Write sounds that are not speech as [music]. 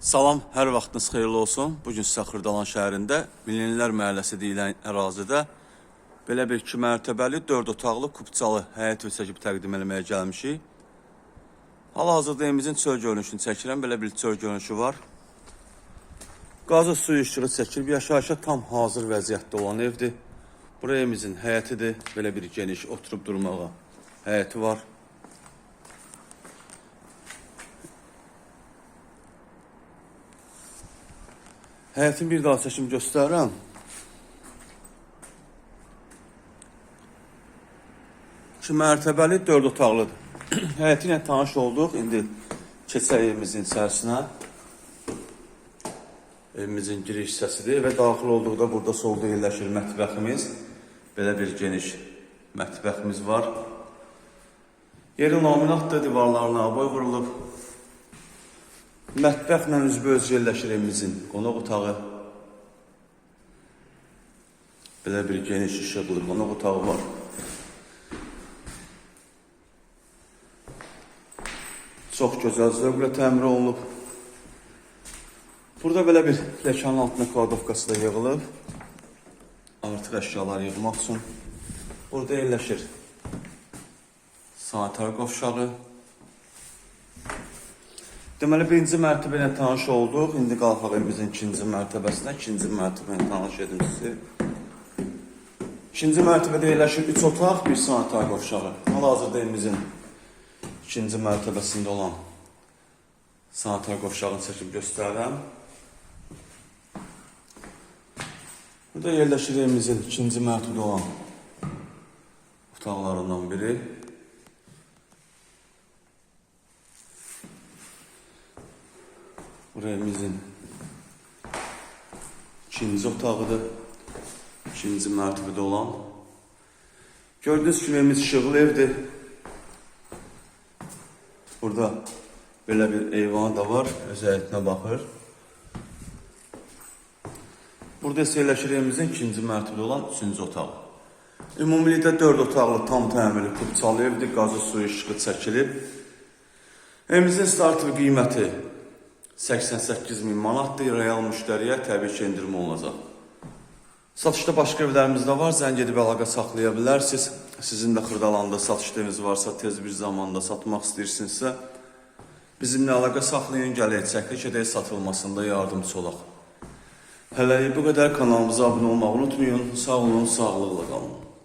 Salam, hər vaxtınız xeyirli olsun. Bu gün sizə Xırdalan şəhərində Milenlər məhəlləsi deyilən ərazidə belə bir 2 mərtəbəli 4 otaqlı kubçalı həyət və çəkib təqdim etməyə gəlmişik. Hal-hazırda evimizin çöl görünüşünü çəkirəm. Belə bir çöl görünüşü var. Qazı suyu işığı çəkilib, yaşayışa tam hazır vəziyyətdə olan evdir. Bura evimizin həyətidir. Belə bir geniş oturub durmağa həyəti var. Həyətin bir daha çəkim göstərirəm. İki mərtəbəli, dörd otaqlıdır. [clears throat] Həyəti ilə tanış olduq. İndi keçək evimizin içərisinə. Evimizin giriş hissəsidir və daxil olduqda burada solda yerləşir mətbəximiz. Belə bir geniş mətbəximiz var. Yeri laminatdır, divarlarına aboy vurulub. Mətbəxlə üzbəüz yerləşir evimizin qonaq otağı. Belə bir geniş işıqlı qonaq otağı var. Çox gözəl zövqlə təmir olunub. Burada belə bir pləkanın altına kladovkası da yığılıb. Artıq əşyalar yığmaq üçün. Burada yerləşir sanitar qovşağı. Deməli birinci mərtəbə ilə tanış olduq. İndi qalxaq evimizin ikinci mərtəbəsinə. İkinci mərtəbə ilə tanış edim sizi. İkinci mərtəbədə yerləşir 3 otaq, bir sanitar qovşağı. Hal-hazırda evimizin ikinci mərtəbəsində olan sanitar qovşağını çəkib göstərirəm. Burada yerləşir evimizin ikinci mərtəbədə olan otaqlarından biri. Buraya evimizin ikinci otağıdır. İkinci mərtəbədə olan. Gördüğünüz kimi evimiz işıqlı evdir. Burada belə bir eyvan da var. Öz həyətinə baxır. Burada isə yerləşir evimizin ikinci mərtəbədə olan üçüncü otağı. Ümumilikdə 4 otaqlı tam təmirli kubçalı evdir. Qazı suyu işığı çəkilib. Evimizin start qiyməti 88 min manatdır. Real müştəriyə təbii ki, endirim olunacaq. Satışda başqa evlərimiz də var. Zəng edib əlaqə saxlaya bilərsiniz. Sizin də Xırdalanda satış eviniz varsa, tez bir zamanda satmaq istəyirsinizsə, bizimlə əlaqə saxlayın, gələk çəklik edək satılmasında yardımcı olaq. Hələlik bu qədər kanalımıza abunə olmağı unutmayın. Sağ olun, sağlıqla qalın.